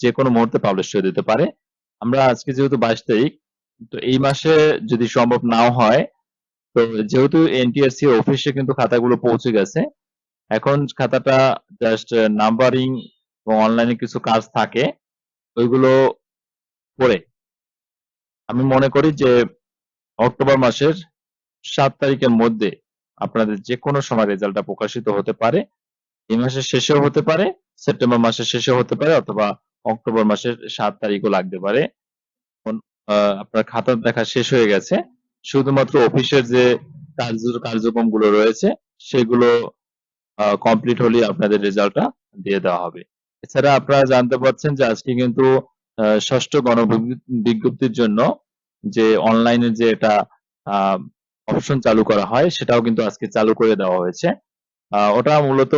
যে কোনো মুহূর্তে পাবলিশ করে দিতে পারে। আমরা আজকে যেহেতু বাইশ তারিখ, তো এই মাসে যদি সম্ভব নাও হয়, তো যেহেতু এনটিআরসি অফিসে কিন্তু খাতাগুলো পৌঁছে গেছে, এখন খাতাটা জাস্ট নাম্বারিং এবং অনলাইনে কিছু কাজ থাকে, ওইগুলো করে। আমি মনে করি যে অক্টোবর মাসের সাত তারিখের মধ্যে আপনাদের যে কোনো সময় রেজাল্টটা প্রকাশিত হতে পারে। এই মাসের শেষেও হতে পারে, সেপ্টেম্বর মাসের শেষেও হতে পারে অথবা অক্টোবর মাসের সাত তারিখও লাগতে পারে। আপনার খাতা দেখা শেষ হয়ে গেছে। শুধুমাত্র অফিসের যে কার্য কার্যক্রমগুলো রয়েছে, সেগুলো কমপ্লিট হলে আপনাদের রেজাল্টটা দিয়ে দেওয়া হবে। এছাড়া আপনারা জানতে পারছেন যে আজকে কিন্তু ষষ্ঠ গণ বিজ্ঞপ্তির জন্য যে অনলাইনে যে এটা অপশন চালু করা হয়, সেটাও কিন্তু আজকে চালু করে দেওয়া হয়েছে। ওটা মূলত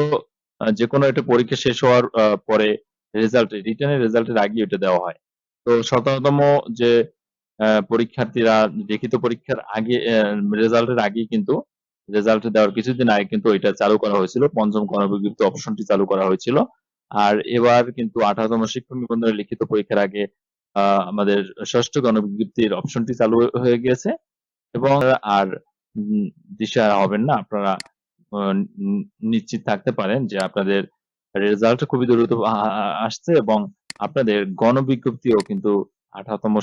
যে কোনো একটা পরীক্ষা শেষ হওয়ার পরে রেজাল্ট রিটার্নের রেজাল্টের আগে ওটা দেওয়া হয়। তো শততম যে পরীক্ষার্থীরা, লিখিত পরীক্ষার আগে রেজাল্টের আগেই কিন্তু রেজাল্ট দেওয়ার কিছুদিন আগে কিন্তু এটা চালু করা হয়েছিল, পঞ্চম গণবিজ্ঞপ্তি অপশনটি চালু করা হয়েছিল। আর এবার কিন্তু আঠারোতম শিক্ষক নিবন্ধনের লিখিত পরীক্ষার আগে আমাদের ষষ্ঠ গণবিজ্ঞপ্তির অপশনটি চালু হয়ে গিয়েছে এবং আর দিশাহারা হবেন না, আপনারা নিশ্চিত থাকতে পারেন যে আপনাদের রেজাল্ট খুবই দ্রুত আসছে এবং আপনাদের গণবিজ্ঞপ্তিও কিন্তু আঠারোতম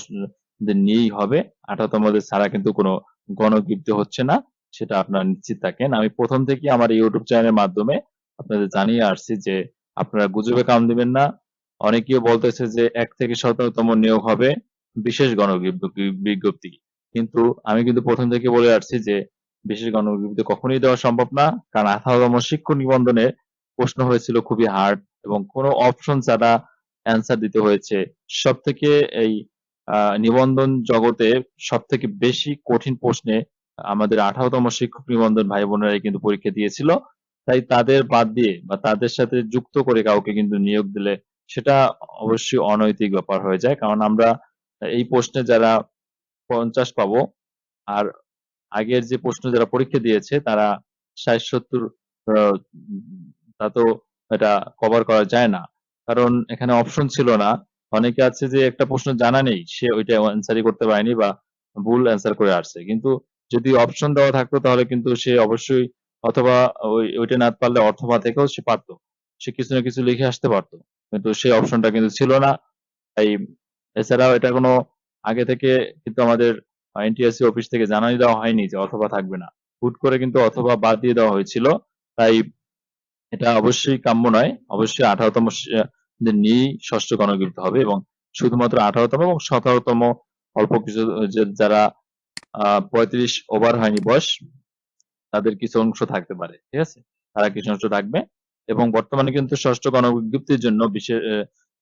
নিয়েই হবে। আঠারোতমদের ছাড়া কিন্তু কোনো গণবিজ্ঞপ্তি হচ্ছে না, সেটা আপনারা নিশ্চিত থাকেন। আমি প্রথম থেকে আমার ইউটিউব চ্যানেলের মাধ্যমে আপনাদের জানিয়ে আসছি যে আপনারা গুজবে কাম দিবেন না। অনেকেও বলতেছে যে এক থেকে সতেরোতম নিয়োগ হবে বিশেষ গণবিজ্ঞপ্তি কিন্তু আমি কিন্তু প্রথম থেকে বলে আসছি যে বিশেষ গণবিজ্ঞপ্তি কখনোই দেওয়া সম্ভব না, কারণ আঠারোতম শিক্ষক নিবন্ধনে প্রশ্ন হয়েছিল খুবই হার্ড এবং কোনো অপশন ছাড়া অ্যান্সার দিতে হয়েছে। সব থেকে এই নিবন্ধন জগতে সব থেকে বেশি কঠিন প্রশ্নে আমাদের আঠারোতম শিক্ষক নিবন্ধন ভাই বোনেরাই কিন্তু পরীক্ষা দিয়েছিল। তাই তাদের বাদ দিয়ে বা তাদের সাথে যুক্ত করে কাউকে কিন্তু নিয়োগ দিলে সেটা অবশ্যই অনৈতিক ব্যাপার হয়ে যায়। কারণ আমরা এই প্রশ্নে যারা পঞ্চাশ পাবো আর আগের যে প্রশ্ন যারা পরীক্ষা দিয়েছে তারা ষাট সত্তর তা তো এটা কভার করা যায় না। কারণ এখানে অপশন ছিল না। অনেকে আছে যে একটা প্রশ্ন জানা নেই, সে ওইটা অ্যান্সারই করতে পারেনি বা ভুল অ্যান্সার করে আসছে। কিন্তু যদি অপশন দেওয়া থাকতো তাহলে কিন্তু সে অবশ্যই অথবা ওই, ওইটা না পারলে অথবা থেকেও সে পারতো। সে কিছু না কিছু লিখে আসতে পারতো। কিন্তু সেই অপশনটা কিন্তু ছিল না। তাই এছাড়াও এটা কোনো আগে থেকে কিন্তু আমাদের এনটিএসসি অফিস থেকে জানাই দেওয়া হয়নি যে অথবা থাকবে না। হুট করে কিন্তু অথবা বাদ দিয়ে দেওয়া হয়েছিল। তাই এটা অবশ্যই কাম্য নয়। অবশ্যই আঠারোতম নিয়েই ষষ্ঠ গণবিজ্ঞপ্তি হবে এবং শুধুমাত্র আঠারোতম এবং সতেরোতম অল্প কিছু যারা, আহ, পঁয়ত্রিশ ওভার হয়নি বয়স, তাদের কিছু অংশ থাকতে পারে, ঠিক আছে? তারা কিছু অংশ থাকবে এবং বর্তমানে কিন্তু ষষ্ঠ গণবিজ্ঞপ্তির জন্য বিশেষ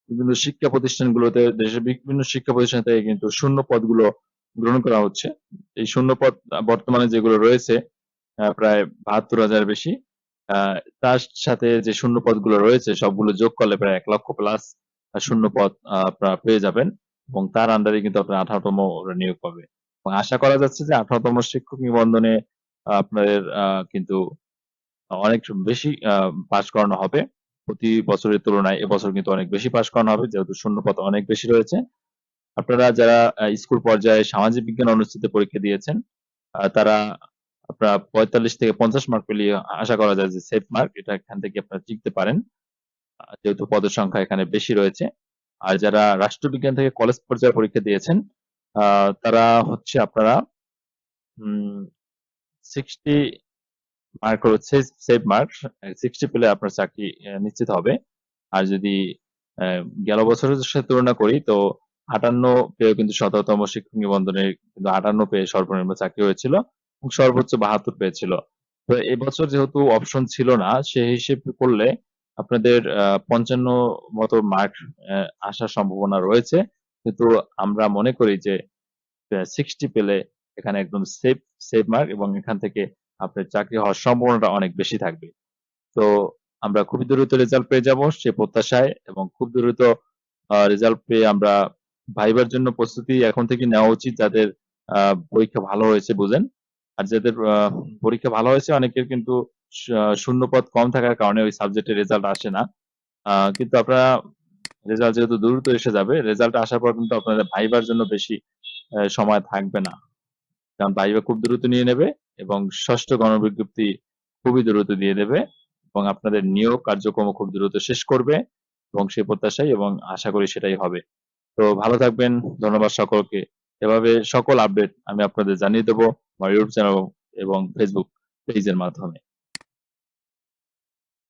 বিভিন্ন শিক্ষা প্রতিষ্ঠানগুলোতে, দেশের বিভিন্ন শিক্ষা প্রতিষ্ঠান থেকে কিন্তু শূন্য পদগুলো গ্রহণ করা হচ্ছে। এই শূন্য পদ বর্তমানে যেগুলো রয়েছে প্রায় বাহাত্তর হাজার বেশি। তার সাথে যে শূন্য পদগুলো রয়েছে, সবগুলো যোগ করলে প্রায় এক লক্ষ প্লাস শূন্য পদ আপনারা পেয়ে যাবেন এবং তার আন্ডারে কিন্তু আপনার আঠারোতম নিয়োগ পাবে। এবং আশা করা যাচ্ছে যে আঠারোতম শিক্ষক নিবন্ধনে আপনাদের কিন্তু অনেক বেশি পাশ করানো হবে। প্রতি বছরের তুলনায় এবছর কিন্তু অনেক বেশি পাশ করানো হবে, যেহেতু শূন্যপদ অনেক বেশি রয়েছে। আপনারা যারা স্কুল পর্যায়ে সামাজিক বিজ্ঞান অনুষ্ঠিত পরীক্ষা দিয়েছেন তারা আপনারা পঁয়তাল্লিশ থেকে পঞ্চাশ মার্ক পেলে আশা করা যায় যে সেফ মার্ক এটা এখান থেকে আপনারা জিততে পারেন। যেহেতু পদের সংখ্যা এখানে বেশি রয়েছে। আর যারা রাষ্ট্রবিজ্ঞান থেকে কলেজ পর্যায়ে পরীক্ষা দিয়েছেন তারা হচ্ছে আপনারা সিক্সটি মার্ক হচ্ছে সেভ মার্ক সিক্সটি পেলে আপনার চাকরি নিশ্চিত হবে। আর যদি গেল বছরের সাথে তুলনা করি, তো আটান্ন পেয়েও কিন্তু শততম শিক্ষক নিবন্ধনে কিন্তু আটান্ন পেয়ে সর্বনিম্ন চাকরি হয়েছিল। সর্বোচ্চ বাহাত্তর পেয়েছিল। তো এবছর যেহেতু অপশন ছিল না, সে হিসেব করলে আপনাদের পঞ্চান্ন মতো মার্ক আসার সম্ভাবনা রয়েছে। কিন্তু আমরা মনে করি যে সিক্সটি পেলে এখানে একদম সেফ সেফ মার্ক এবং এখান থেকে আপনার চাকরি হওয়ার সম্ভাবনাটা অনেক বেশি থাকবে। তো আমরা খুব দ্রুত রেজাল্ট পেয়ে যাব সে প্রত্যাশায় এবং খুব দ্রুত রেজাল্ট পেয়ে আমরা ভাইবার জন্য প্রস্তুতি এখন থেকে নেওয়া উচিত যাদের পরীক্ষা ভালো হয়েছে বুঝেন। আর যাদের পরীক্ষা ভালো হয়েছে অনেকের কিন্তু শূন্য পদ কম থাকার কারণে ওই সাবজেক্টের রেজাল্ট আসে না। কিন্তু আপনারা রেজাল্ট যেহেতু দ্রুত এসে যাবে রেজাল্ট আসার পর কিন্তু আপনাদের ভাইবার জন্য বেশি সময় থাকবে না। কারণ ভাইবা খুব দ্রুত নিয়ে নেবে এবং ষষ্ঠ গণবিজ্ঞপ্তি খুবই দ্রুত দিয়ে দেবে এবং আপনাদের নিয়োগ কার্যক্রম খুব দ্রুত শেষ করবে এবং সেই প্রত্যাশাই এবং আশা করি সেটাই হবে। তো ভালো থাকবেন, ধন্যবাদ সকলকে। এভাবে সকল আপডেট আমি আপনাদের জানিয়ে দেবো। আমার ইউটিউব চ্যানেল এবং ফেসবুক পেজের মাধ্যমে।